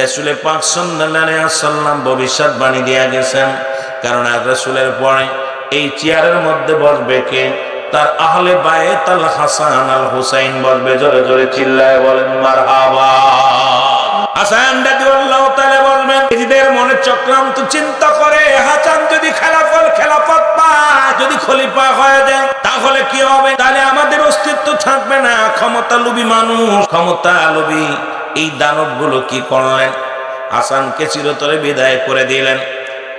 রসুলের পাক সাল্লাম ভবিষ্যৎবাণী দিয়া গেছেন। কারণ এক রসুলের পরে এই চেয়ারের মধ্যে বসবে কে? তার আহলে বায়ে তাল হাসান আল হুসাইন বসবে জোরে জোরে চিল্লায় বলেন মার বলবেন চিন্তা করে, হাসান যদি যদি খলিফা হয়ে তাহলে কি হবে? তাহলে আমাদের অস্তিত্ব থাকবে না ক্ষমতা লোভী মানুষ ক্ষমতা লোভী এই দানবগুলো কি করলেন? হাসানকে চিরতরে বিদায় করে দিলেন।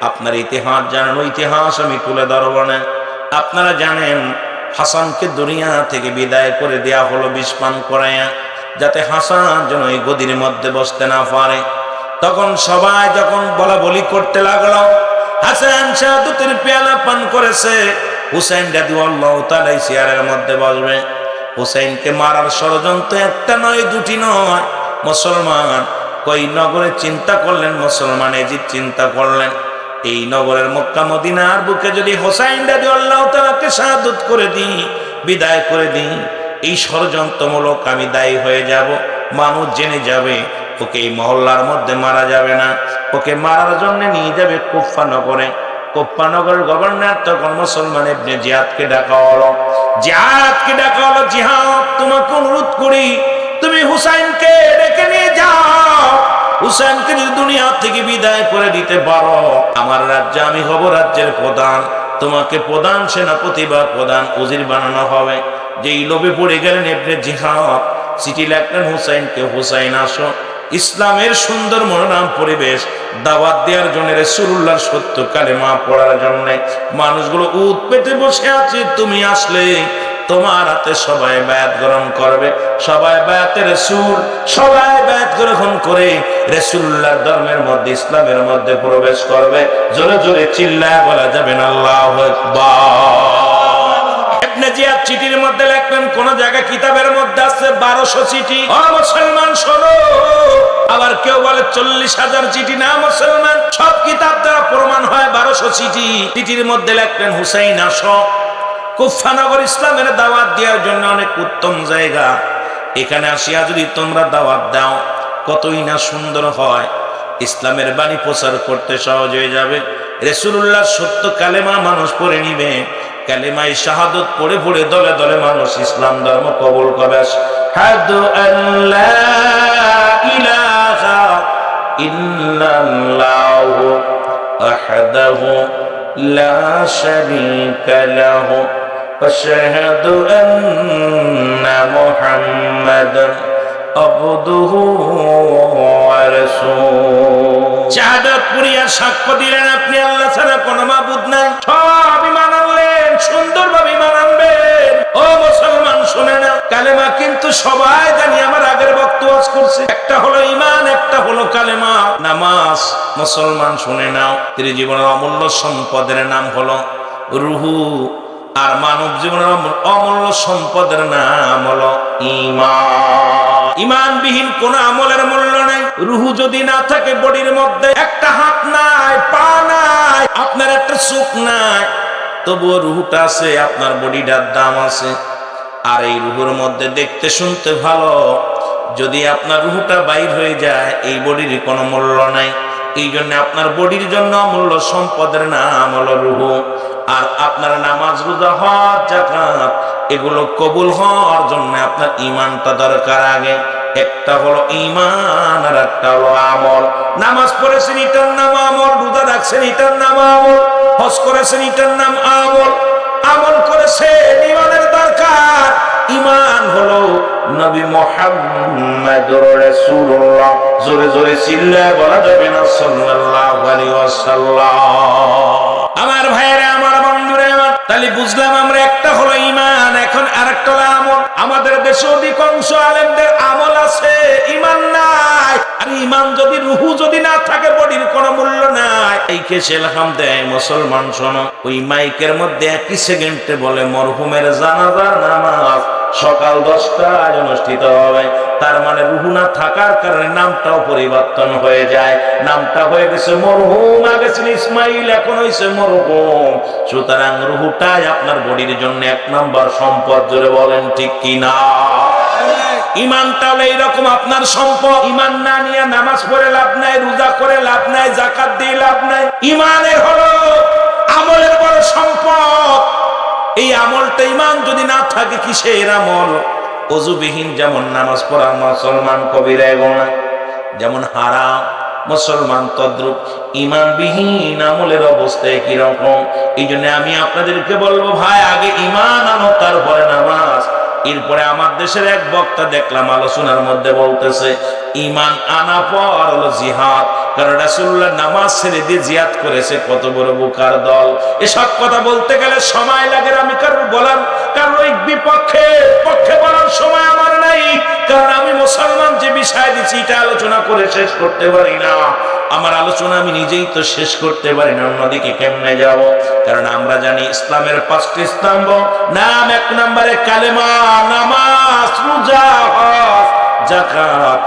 আপনার ইতিহাস জানেন ইতিহাস আমি তুলে ধরব না। আপনারা জানেন, হাসানকে দুনিয়া থেকে বিদায় করে দেয়া হলো বিষ পান করাইয়া যাতে হাসান যেন এই গদির মধ্যে বসতে না পারে। তখন সবাই যখন বলা বলি করতে লাগল, হাসান শাহাদুতের পেয়ালা পান করেছে। হুসাইন দাদু আল্লাহ তালাই চেয়ারের মধ্যে বসবে। হুসাইনকে মারার ষড়যন্ত্র একটা নয়, দুটি নয়। মুসলমান। কই নগরে চিন্তা করলেন মুসলমান এজিদ চিন্তা করলেন, এই নগরের মক্কা মদিনার বুকে যদি হোসাইন দাদি আল্লাহ তালাকে শাহাদত করে দিই, বিদায় করে দিই, এই ষড়যন্ত্রমূলক আমি দায়ী হয়ে যাব, মানুষ জেনে যাবে, ওকে এই মহল্লার মধ্যে মারা যাবে না, ওকে মারার জন্য নিয়ে যাবে কুফা নগরে। কুফা নগরের গভর্নর তখন মুসলমান জিহাদকে ডাকা হলো। জিহাদকে ডাকা হলো, জিহাদ, তোমাকে অনুরোধ করি তুমি হুসাইনকে ডেকে নিয়ে যাও। হুসাইনকে যদি দুনিয়া থেকে বিদায় করে দিতে পারো, আমার রাজ্যে আমি হব রাজ্যের প্রধান। তোমাকে প্রধান, সেনাপতি বা প্রধান উজির বানানো হবে। যেই লোভে পড়ে গেলেন এমনি জিহাদ চিঠি লেখলেন হুসাইনকে হুসাইন আসো। ইসলামের সুন্দর মনোরম পরিবেশ, দাওয়াত দেওয়ার জন্য রসুল্লাহর সত্য কালেমা পড়ার জন্য। মানুষগুলো উৎ পেতে বসে আছে, তুমি আসলে তোমার হাতে সবাই ব্যাত গ্রহণ করবে, সবাই ব্যাতের রসুল সবাই ব্যাত গ্রহণ করে রসুল্লাহ ধর্মের মধ্যে, ইসলামের মধ্যে প্রবেশ করবে। জোরে জোরে চিল্লায় বলা যাবে না, আল্লাহ চিঠির মধ্যে কোন কিতাবের মধ্যে আছে বারোশো চিঠি? মুসলমান, শোনো। আবার কেউ বলে চল্লিশ হাজার চিঠি না, মুসলমান। সব কিতাব দ্বারা প্রমাণ হয় বারোশো চিঠি। চিঠির মধ্যে লিখলেন, হুসাইন আসো। কুফানগর ইসলামের দাওয়াত দেওয়ার জন্য অনেক উত্তম জায়গা। এখানে আসিয়া যদি তোমরা দাওয়াত দাও, কতই না সুন্দর হয়। ইসলামের বাণী প্রচার করতে সহজ হয়ে যাবে। রেসুল্লাহ সত্য কালেমা মানুষ পড়ে নিবে। কালেমাই শাহাদত পড়ে পড়ে দলে দলে মানুষ ইসলাম ধর্ম কবল লাহু। واشهد ان محمدا عبده ورسوله শাহাদাত পুরিয়া সাক্ষ্য দিলেন আপনি আল্লাহ ছাড়া কোনো মাবুদ নাই সব ইমান আনলেন সুন্দরভাবে ইমান আনবেন ও মুসলমান শুনে না কালেমা কিন্তু সবাই জানি আমার আগের বক্তব্য করছে একটা হলো ইমান একটা হলো কালেমা নামাজ মুসলমান শুনে নাও তিনি জীবনের অমূল্য সম্পদের নাম হলো রুহু আর মানব জীবনের অমূল্য সম্পদের নাম হলো ইমান ইমানবিহীন কোন আমলের মূল্য নাই। রুহু যদি না থাকে, বডির মধ্যে একটা হাত নাই, পা নাই, আপনার একটা চোখ নাই, তবুও রুহুটা আছে, আপনার বডিটার দাম আছে। আর এই রুহুর মধ্যে দেখতে শুনতে ভালো, যদি আপনার রুহুটা বাইর হয়ে যায়, এই বডির কোনো মূল্য নাই। এই জন্য আপনার বডির জন্য অমূল্য সম্পদের নাম হলো রুহু। আর আপনার নামাজ রোজা হওয়ার জাকাত, এগুলো কবুল হওয়ার জন্য আপনার ইমানটা দরকার আগে। একটা হলো ইমান আর একটা হলো আমল। নামাজ পড়েছেন, এটার নাম আমল। রোজা রাখছেন, এটার নাম আমল। হজ করেছেন, এটার নাম আমল। আমল করেছেন ইমানের দরকার। ইমান হলো নবী মোহাম্মদুর রাসূলুল্লাহ। জোরে জোরে চিল্লায় বলা যাবে না, সাল্লাল্লাহু আলাইহি ওয়াসাল্লাম। আমার ভাইয়েরা, আমার বন্ধুরে তাহলে বুঝলাম আমরা একটা হলো ইমান এখন আরেকটা হলো আমল। আমাদের দেশে অধিকাংশ আলেমদের আমল আছে ইমান নাই। আর ইমান যদি, রুহু যদি না থাকে, বডির কোনো মূল্য নাই। এই কে সেলহাম দেয় মুসলমান শোনো, ওই মাইকের মধ্যে একই সেকেন্ডে বলে, মরহুমের জানাজার নামাজ সকাল দশটায় অনুষ্ঠিত হবে। তার মানে রুহু না থাকার কারণে নামটাও পরিবর্তন হয়ে যায়। নামটা হয়ে গেছে মরহুম, আগে ছিল ইসমাইল, এখন হয়েছে মরহুম। সুতরাং রুহুটাই আপনার বডির জন্য এক নম্বর সম্পদ, জোরে বলেন ঠিক কি না? ইমানটা হলো এইরকম আপনার সম্পদ। ইমান না নিয়ে নামাজ পড়ে লাভ নাই, রোজা করে লাভ নাই জাকাত দিয়ে লাভ নাই। ইমানের হলো থাকে কিসের আমল? অজুবিহীন যেমন নামাজ পড়া মুসলমান কবিরা গোনা যেমন হারাম মুসলমান তদ্রুপ ইমানবিহীন আমলের অবস্থা একই রকম। এই জন্য আমি আপনাদেরকে বলব, ভাই, আগে ইমান আনো, তারপরে নামাজ। এরপরে আমার দেশের এক বক্তা দেখলাম, আলোচনার মধ্যে বলতেছে ইমান আনা পর হলো জিহাদ। কারণ রাসুল্লাহ নামাজ ছেড়ে দিয়ে জিয়াদ করেছে, কত বড় বুকার দল। এসব কথা বলতে গেলে সময় লাগে আমি কারোর বলার, কারণ ওই বিপক্ষে পক্ষে বলার সময় আমার নাই, কারণ আমি মুসলমান যে বিষয় দিচ্ছি এটা আলোচনা করে শেষ করতে পারি না। আমার আলোচনা আমি নিজেই তো শেষ করতে পারি না, অন্যদিকে কেমনে যাব? কারণ আমরা জানি ইসলামের পাঁচটি স্তম্ভ, নাম এক নম্বরে কালেমা, নামাজ, রোজা, হজ জাকাত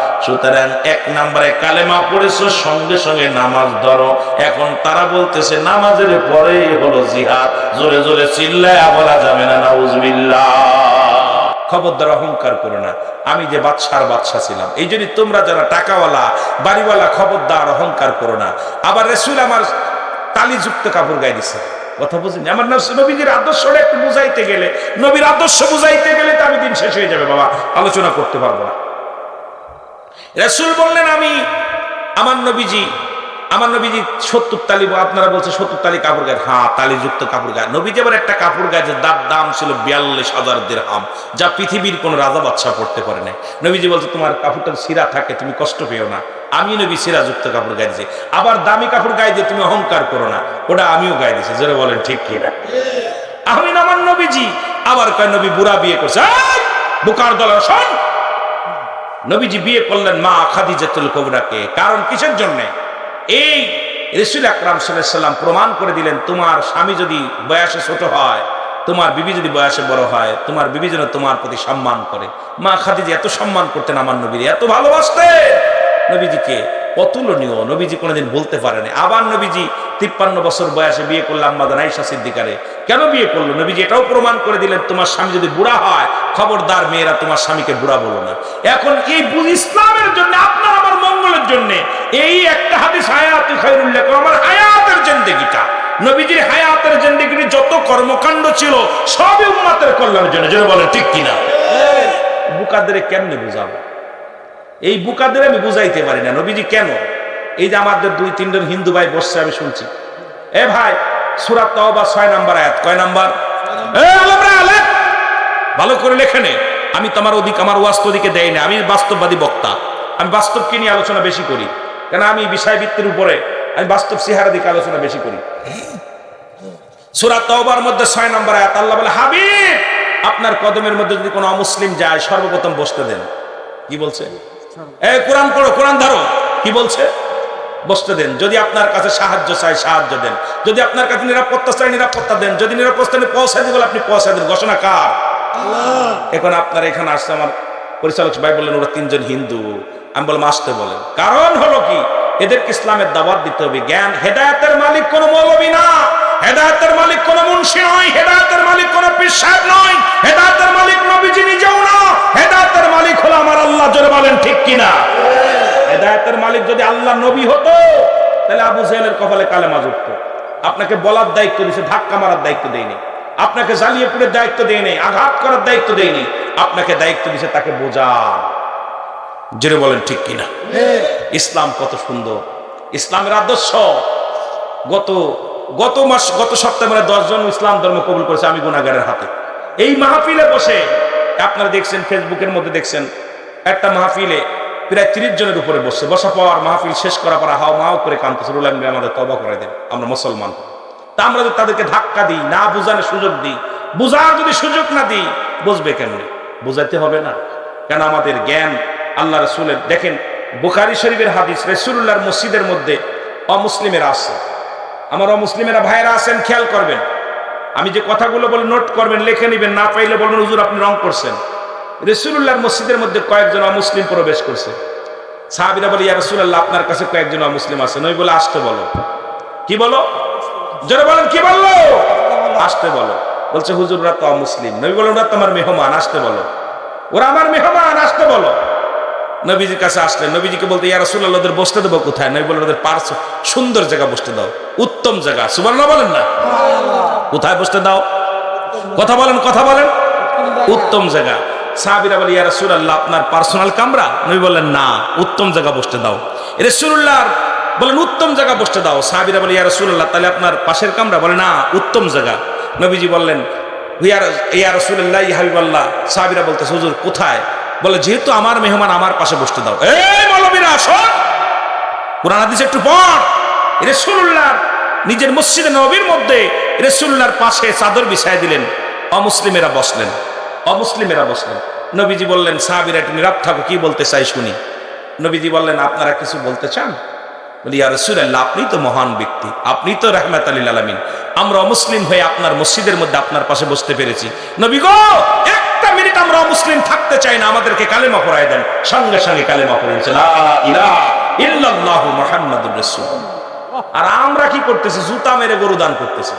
সঙ্গে সঙ্গে নামাজ ধরো। এখন তারা বলতেছে, নামাজের পরে হলো জিহাদ। জোরে জোরে যাবে অহংকার করো না। আমি যে বাদশার বাদশা ছিলাম, এই জন্য তোমরা যারা টাকাওয়ালা, বাড়িওয়ালা, খবরদার, অহংকার করো না। আবার রেসুল আমার তালিযুক্ত কাপড় গায়ে দিছে। কথা বুঝিনি আমার নবী- নবীজির আদর্শটা একটু বুঝাইতে গেলে, নবীর আদর্শ বুঝাইতে গেলে তো আমি দিন শেষ হয়ে যাবে, বাবা। আলোচনা করতে পারব না। রসুল বললেন, আমি, আমার নবীজি আমার নবীজি সত্তর তালি আপনারা বলছে সত্তর তালি কাপড় গায়ে। হ্যাঁ তালিযুক্ত কাপড় গায়ে। নবীজি আবার একটা কাপড় গায়ে, যে দাম দাম ছিল বিয়াল্লিশ হাজার দেড়হাম যা পৃথিবীর কোনো রাজা বাচ্চা পড়তে পারে নাই। নবীজি বলছে, তোমার কাপড়টা সিরা থাকে, তুমি কষ্ট পেও না। আমি নবী সিরাযুক্ত কাপড় গায়ে দিয়েছি আবার দামি কাপড় গায়ে দিয়ে তুমি অহংকার করো না। ওটা আমিও গায়ে দিয়েছি যারা বলেন, ঠিক আমি না, আমার নবীজি। আবার কয়, নবী বুড়া বিয়ে করছে। বুকার দল শোন। নবীজি বিয়ে করলেন মা খাদিজাতুল কবরাকে। কারণ কিসের জন্য? এই রসুল আকরাম সাল্লাম প্রমাণ করে দিলেন, তোমার স্বামী যদি বয়সে ছোট হয়, তোমার বিবি যদি বয়সে বড় হয়, তোমার বিবি যেন তোমার প্রতি সম্মান করে। মা খাদিজা এত সম্মান করতেন আমার নবীর, এত ভালোবাসতেন। নবীজিকে অতুলনীয়, নবীজি কোনোদিন বলতে পারেনি। আবার নবীজি তিপ্পান্ন বছর বয়সে বিয়ে করলাম আম্মাদান আইসা সিদ্দিকারে। কেন বিয়ে করল? নবীজি এটাও প্রমাণ করে দিলেন, তোমার স্বামী যদি বুড়া হয়, খবরদার মেয়েরা তোমার স্বামীকে বুড়া বলো না। এখন এই বুঝ ইসলামের জন্য, আপনার আমার মঙ্গলের জন্য, এই একটা হাদিস হায়াতি খাইরুল্লাহ আমার হায়াতের জিন্দেগিটা। নবীজির হায়াতের জিন্দেগির যত কর্মকাণ্ড ছিল, সবই উম্মাতের কল্যাণের জন্য। যেন বলে ঠিক কিনা? বুকাদের কেমনে বুঝাবো? এই বুকাদের আমি বুঝাইতে পারি না। নবীজি কেন? এই যে আমাদের দুই তিনজন হিন্দু ভাই বসছে, আমি শুনছি। এ ভাই, সুরাত তওবা ছয় নাম্বার আয়াত, কয় নাম্বার? এ ভালো করে লেখে নে। আমি তোমার ওদিক আমার ওয়াস্ত ওদিকে দেয় না। আমি বাস্তববাদী বক্তা। আমি বাস্তবকে নিয়ে আলোচনা বেশি করি? কেন আমি বিষয়ভিত্তির উপরে, আমি বাস্তব চেহারা দিকে আলোচনা বেশি করি? সুরাত তওবার মধ্যে ছয় নম্বর আয়াত, আল্লাহ বলে, হাবিব, আপনার কদমের মধ্যে যদি কোনো অমুসলিম যায়, সর্বপ্রথম বসতে দেন। কি বলছে? এই কোরআন পড়ো, কোরআন ধরো। কি বলছে? বসতে দেন। যদি আপনার কাছে সাহায্য চাই সাহায্য দেন। যদি আপনার কাছে নিরাপত্তা চাই নিরাপত্তা দেন। যদি নিরাপত্তা পৌঁছায় দিবেন আপনি পৌঁছায় দেন। ঘোষণা কার? এখন আপনার এখানে আসছে আমার পরিচালক ভাই বললেন ওরা তিনজন হিন্দু। আমি বললাম আসতে বলেন। কারণ হলো কি? এদেরকে ইসলামের দাওয়াত দিতে হবে। জ্ঞান হেদায়তের মালিক কোনো মৌলবী না। হেদায়তের মালিক কোন মুন্সি নয়। হেদায়তের মালিক কোন বিশ্বাস নয়। হেদায়তের মালিক নবীজি নিজেও না। হেদায়তের মালিক হলো আমার আল্লাহ। জোরে বলেন ঠিক কিনা? হেদায়তের মালিক যদি আল্লাহ নবী হতো, তাহলে আবু জেহেলের কপালে কালেমা যুক্ত আপনাকে বলার দায়িত্ব দিয়েছে, ধাক্কা মারার দায়িত্ব দেয়নি। আপনাকে জ্বালিয়ে পুড়ে দায়িত্ব দেয়নি, আঘাত করার দায়িত্ব দেয়নি। আপনাকে দায়িত্ব দিয়েছে তাকে বোঝা। জোরে বলেন, ঠিক কিনা? ইসলাম কত সুন্দর। ইসলামের আদর্শ। গত গত মাস, গত সপ্তাহে মানে দশজন ইসলাম ধর্ম কবুল করেছে, আমি গুনাগারের হাতে। এই মাহফিলে বসে, আপনারা দেখছেন ফেসবুকের মধ্যে দেখছেন, একটা মাহফিলে প্রায় তিরিশ জনের উপরে বসছে। বসা পর মাহফিল শেষ করার পর হাও মাও করে কানতেছে রুলাম ভাই আমাদের তবা করে দেন, আমরা মুসলমান। তা আমরা যদি তাদেরকে ধাক্কা দিই, না বুঝানোর সুযোগ দিই, বুঝার যদি সুযোগ না দিই, বুঝবে কেমনে? বুঝাইতে হবে না। কেন আমাদের জ্ঞান আল্লাহ রসুলের, দেখেন, বুখারি শরীফের হাদিস রসুল্লাহর মসজিদের মধ্যে অমুসলিমেরা আছে। আমার অমুসলিমেরা ভাইয়েরা আছেন, খেয়াল করবেন। আমি যে কথাগুলো বলে, নোট করবেন, লিখে নেবেন, না পাইলে বলবেন, হুজুর, আপনি রং করছেন। রসুল্লাহর মসজিদের মধ্যে কয়েকজন অমুসলিম প্রবেশ করছে। সাহাবিরা বলে, ইয়া রসুল্লাহ আপনার কাছে কয়েকজন অমুসলিম আছে। নই বলে, আসতে বলো। কি বলো? জোরে বলেন, কি বলল? আসতে বলো। বলছে হুজুররা তো অমুসলিম। নই বলে, ওরা তোমার মেহমান, আসতে বলো। ওরা আমার মেহমান, আসতে বলো। নবীজির কাছে আসলেন। নবীজিকে বলতে, ইয়া রাসূলুল্লাহ, ওদের বসতে দেবো কোথায়? নবী বললেন, ওদের পার্স সুন্দর জায়গা বসতে দাও, উত্তম জায়গা। সুবর্ণা বলেন না? কোথায় বসতে দাও? কথা বলেন কথা বলেন। উত্তম জায়গা। সাহাবিরা বলে, ইয়া রাসূলুল্লাহ, আপনার পার্সোনাল কামরা? নবী বললেন, না, উত্তম জায়গা বসতে দাও। রাসূলুল্লাহ বলেন, উত্তম জায়গা বসতে দাও। সাহাবিরা বলে, ইয়া রাসূলুল্লাহ, তাহলে আপনার পাশের কামরা? বলে, না, উত্তম জায়গা। নবীজি বললেন, ইয়া ইয়া রাসূলুল্লাহ, ইয়া হাবিবাল্লাহ। সাহাবিরা বলতেছে, হুজুর, কোথায়? বলে, যেহেতু আমার মেহমান আমার পাশে বসতে দাও। এই মৌলবীরা শোন কোরআন, হাদিস একটু পড়। রাসূলুল্লাহ নিজের মসজিদে নবীর মধ্যে রাসূলুল্লাহর পাশে চাদর বিছায় দিলেন। অমুসলিমেরা বসলেন। অমুসলিমেরা বসলেন নবীজি বললেন, সাহাবীরা একটু নীরব থাকো, কি বলতে চাই শুনি। নবীজি বললেন, আপনারা কিছু বলতে চান? বলি আর রাসূলুল্লাহ, আপনি তো মহান ব্যক্তি, আপনি তো রাহমাত আলিল আলামিন। আমরা অমুসলিম হয়ে আপনার মসজিদের মধ্যে আপনার পাশে বসতে পেরেছি। নবী গো, একটা মিনিট আমরা অমুসলিম থাকতে চাই না, আমাদেরকে কালেমা পড়ায় দেন। সঙ্গে সঙ্গে কালেমা রাসূল আর আমরা কি করতেছি? জুতা মেরে গরু দান করতেছি।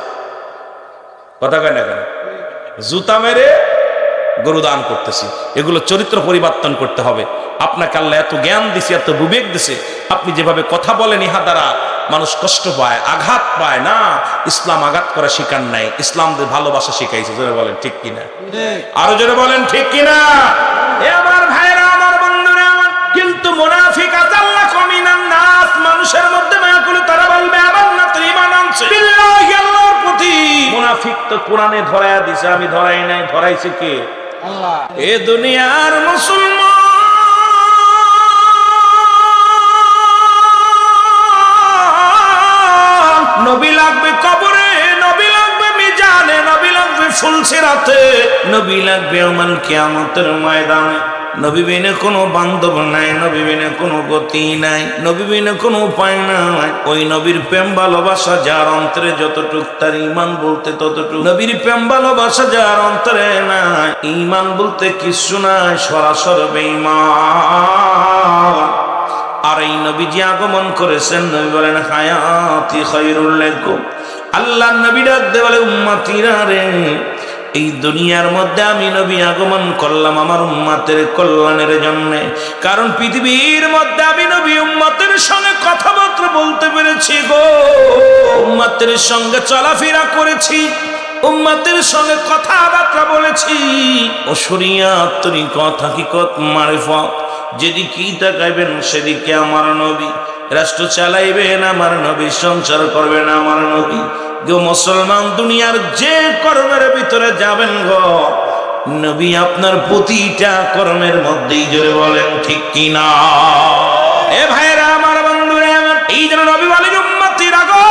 কথা কেন? জুতা মেরে গরু দান করতেছি। এগুলো চরিত্র পরিবর্তন করতে হবে। আপনাকে আল্লাহ এত জ্ঞান দিছে, এত বিবেক দিছে। আপনি যেভাবে কথা বলেন, ইহা দ্বারা মানুষ কষ্ট পায়, আঘাত পায়। না, ইসলাম আঘাত করা শিকার নাই। ইসলামদের ভালোবাসা শিখাইছে, জোরে বলেন ঠিক কিনা? আরও জোরে বলেন ঠিক কিনা? আমার ভাইরা, আমার বন্ধুরা, আমার কিন্তু মুনাফিক আতাল্লাহ কমিনান নাস, মানুষের মধ্যে মায়া করে তারা বলবে আবার না তো ঈমান আনছে। বিল্লাহি আল্লাহর প্রতি। মুনাফিক তো কোরআনে ধরায়া দিছে, আমি ধরাই নাই, ধরাইছে কে? আল্লাহ এ দুনিয়ার মুসলমান। নবী লাগবে কবরে, নবী লাগবে মিজানে, নবী লাগবে ফুলসিরাতে, নবী লাগবে ওমান কিয়ামতের ময়দানে। নবী বিনে কোনো বান্ধব নাই নবী বিনে কোনো গতি নাই নবী বিনে কোনো উপায় নাই। ওই নবীর প্রেম, ভালোবাসা যার অন্তরে যতটুক তার ইমান বলতে ততটুক। নবীর প্রেম, ভালোবাসা যার অন্তরে নাই, ইমান বলতে কিছু নাই, সরাসর বেঈমান। আর এই নবীজি আগমন করেছেন, নবী বলেন, হায়াতি খায়রুল লাকুম। আল্লাহ নবী ডাক দে বলে, উম্মতিরা রে এই দুনিয়ার মধ্যে আমি নবী আগমন করলাম আমার উম্মাতের কল্যাণের জন্য। কারণ পৃথিবীর মধ্যে আমি নবী উম্মাতের সঙ্গে কথাবার্তা বলতে পেরেছি গো। উম্মাতের সঙ্গে চলাফেরা করেছি, উম্মাতের সঙ্গে কথাবার্তা বলেছি। ও শরিয়াত তরিকত হাকিকত মারিফত? যেদিকেই তাকাইবেন সেদিকে আমার নবী। রাষ্ট্র চালাইবেন, আমার নবী, সংসার করবেন, আমার নবী। গো মুসলমান দুনিয়ার যে কর্মের ভিতরে যাবেন গো, নবী আপনার প্রতিটা কর্মের মধ্যেই জোরে বলেন, ঠিক কিনা? এ ভাইরা আমার বন্ধুরা আমার এই জন্য নবী বলেন, উম্মতিরা গো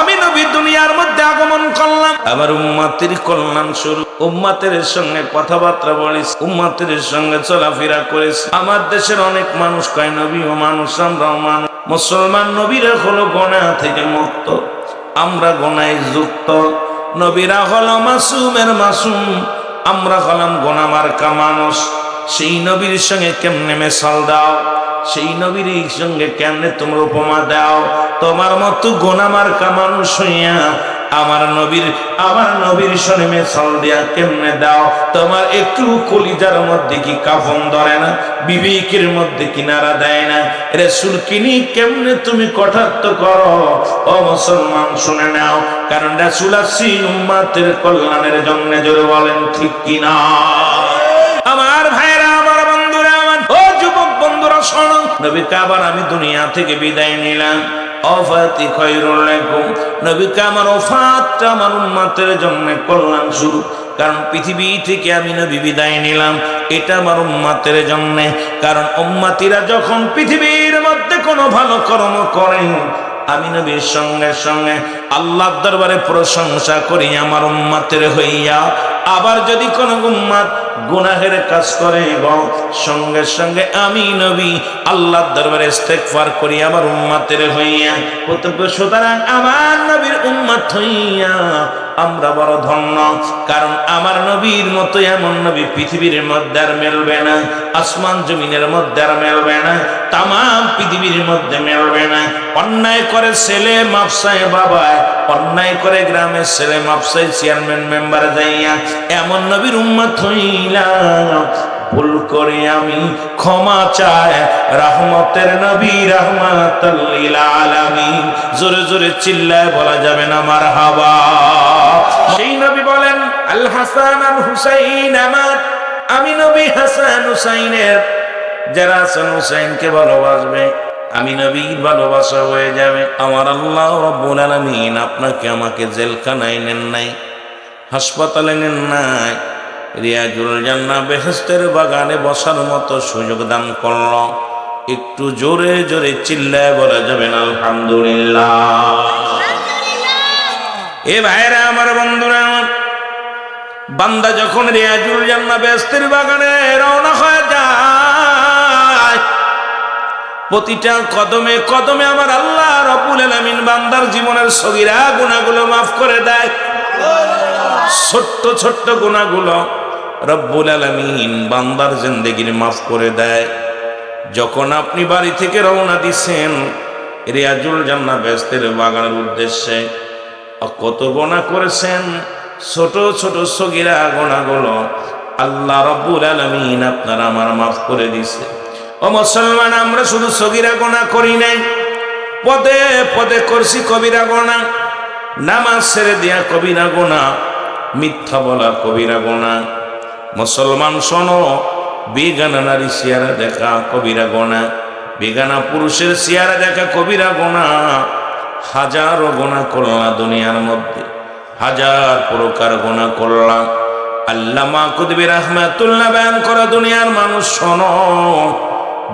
আমি নবী দুনিয়ার মধ্যে আগমন করলাম। আবার উম্মাতের কল্যাণ শুরু। উম্মাতের সঙ্গে কথাবার্তা বলিস, উম্মাতের সঙ্গে চলাফেরা করিস। আমার দেশের অনেক মানুষ কয়, নবী ও মানুষ, আমরাও মানুষ। মুসলমান নবীরা হলো গোনা থেকে মুক্ত। আমরা গোনায় যুক্ত। নবীরা হল মাসুমের মাসুম, আমরা হলাম গোনামার্কা কামানস সেই নবীর সঙ্গে কেমনে মেশাল দাও? সেই নবীর সঙ্গে কেমনে তোমরা উপমা দাও? তোমার মতো গোনামার কামানুষ হইয়া আমার নবীর আমার নবীর সঙ্গে মেশাল দিয়া কেমনে দাও? তোমার একটু কলিজার মধ্যে কি কাফন ধরে না? বিবেকের মধ্যে কিনারা দেয় না? রেসুল কিনি কেমনে তুমি কটাক্ত করো? ও মুসলমান, শুনে নাও। কারণ রেসুল আসি উম্মাতের কল্যাণের জন্য জোরে বলেন, ঠিক কিনা? আমার ভাইরা, আমার বন্ধুরা, আমার ও যুবক বন্ধুরা, শোনো। বিদায় নিলাম। অফাতি নবীকে আমার অফাতটা আমার শুরু কারণ পৃথিবী থেকে আমি নবী বিদায় নিলাম, এটা আমার উম্মাতের জন্য। কারণ উম্মাতিরা যখন পৃথিবীর মধ্যে কোনো ভালো কর্ম করেন, আমি নবীর সঙ্গে সঙ্গে আল্লাহর দরবারে প্রশংসা করি, আমার উম্মাতের হইয়া। আবার যদি কোন উম্মাত গুনাহের কাজ করে এবং সঙ্গে সঙ্গে আমি নবী আল্লাহর দরবারে ইস্তেগফার করি আমার উম্মতের হইয়া। সুতরাং আমার নবীর উম্মত হইয়া আমরা বড় ধন্য, কারণ আমার নবীর মতো এমন নবী পৃথিবীর মধ্যে আর মেলবে না, আসমান জমিনের মধ্যে আর মেলবে না তাম পৃথিবীর মধ্যে মেলবে না। অন্যায় করে ছেলে মাপসায় বাবায়, অন্যায় করে গ্রামের ছেলে মাপসায় চেয়ারম্যান মেম্বার যাইয়া এমন নবীর উম্মত হইলাম ভুল করে আমি ক্ষমা চাই, রহমতের নবী আলামিন। জোরে জোরে চিল্লায় বলা যাবে না আমার হাওয়া সেই নবী বলেন, আল হাসান আর হুসাইন আমার, আমি নবী হাসান হুসাইনের। যারা হাসান হুসাইনকে ভালোবাসবে, আমি নবীর ভালোবাসা হয়ে যাবে। আমার আল্লাহ রব্বুল আলামিন আপনাকে আমাকে জেলখানায় নেন নাই, হাসপাতালে নেন নাই, রিয়াজুল জান্না বেহেস্তের বাগানে বসার মতো সুযোগ দান করল। একটু জোরে জোরে চিল্লায় বলা যাবেন আলহামদুলিল্লাহ। এ ভাইরা, আমার বন্ধুরা, বান্দা যখন রেয়াজুল জান্না বেহেস্তের বাগানে রওনা হয়ে যায়, প্রতিটা কদমে কদমে আমার আল্লাহ রব্বুল আলামিন বান্দার জীবনের সগিরা গুণাগুলো মাফ করে দেয়। ছোট্ট ছোট্ট গুণাগুলো রব্বুল আলমিন বান্দার জিন্দগির মাফ করে দেয়। যখন আপনি বাড়ি থেকে রওনা দিচ্ছেন রেয়াজুল জান্না ব্যস্তের বাগানের উদ্দেশ্যে কত গোনা করেছেন? ছোট ছোট সগিরা গোনাগুলো আল্লাহ রব্বুল আলমিন আপনার আমার মাফ করে দিছে ও মুসলমান, আমরা শুধু সগিরা গোনা করি নাই। পদে পদে করছি কবিরা গোনা। নামাজ ছেড়ে দেয়া কবিরা গোনা। মিথ্যা বলা কবিরা গোনা। মুসলমান, শোনো, বেগানা নারী চেয়ারা দেখা কবিরা গোনা। বেগানা পুরুষের চেয়ারা দেখা কবিরা গোনা। হাজারো গোনা করলা দুনিয়ার মধ্যে। হাজার প্রকার গোনা করলাম। আল্লামা কুদবির রহমাতুল্লাহ বয়ান করা, দুনিয়ার মানুষ শোনো,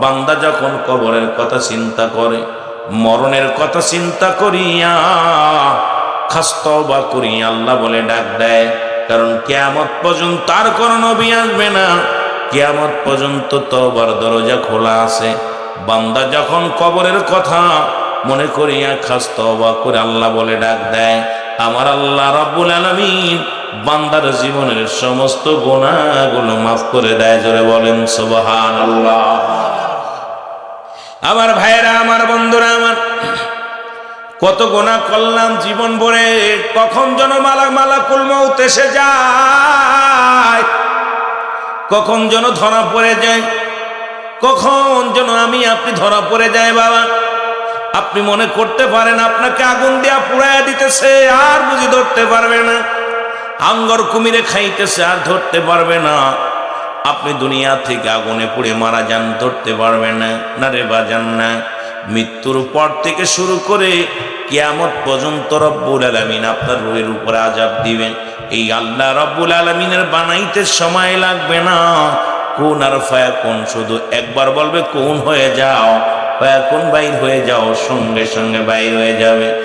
বান্দা যখন কবরের কথা চিন্তা করে, মরণের কথা চিন্তা করিয়া খাস্তবা করি আল্লাহ বলে ডাক দেয়, কারণ কেয়ামত পর্যন্ত তার কোনো নবী আসবে না। কেয়ামত পর্যন্ত তবার দরজা খোলা আছে। বান্দা যখন কবরের কথা মনে করিয়া খাস্তবা করে আল্লাহ বলে ডাক দেয়। আমার আল্লাহ রাব্বুল আলামিন বান্দার জীবনের সমস্ত গুণাগুলো মাফ করে দেয়, জোরে বলেন সুবহানাল্লাহ। আমার ভাইয়েরা, আমার বন্ধুরা, আমার কত গোনা করলাম জীবন ভরে, কখন যেন মালা মালা কুলমৌত এসে যায়, কখন যেন ধরা পড়ে যায়, কখন যেন আমি আপনি ধরা পড়ে যায়, বাবা। আপনি মনে করতে পারেন আপনাকে আগুন দিয়া পুড়াইয়া দিতেছে, আর বুঝি ধরতে পারবে না। আঙ্গর কুমিরে খাইতেছে, আর ধরতে পারবে না। আপনি দুনিয়া থেকে আগুনে পুড়ে মারা যান, ধরতে পারবে না। না রে বাজান, না। মৃত্যুর পর থেকে শুরু করে কিয়ামত পর্যন্ত রব্বুল আলমিন আপনার রুহের উপরে আজাব দিবেন। এই আল্লাহ রব্বুল আলমিনের বানাইতে সময় লাগবে না। কোন আর ফায়া কোন শুধু একবার বলবে, কোন হয়ে যাও। কোন বাইর হয়ে যাও? সঙ্গে সঙ্গে বাইর হয়ে যাবে।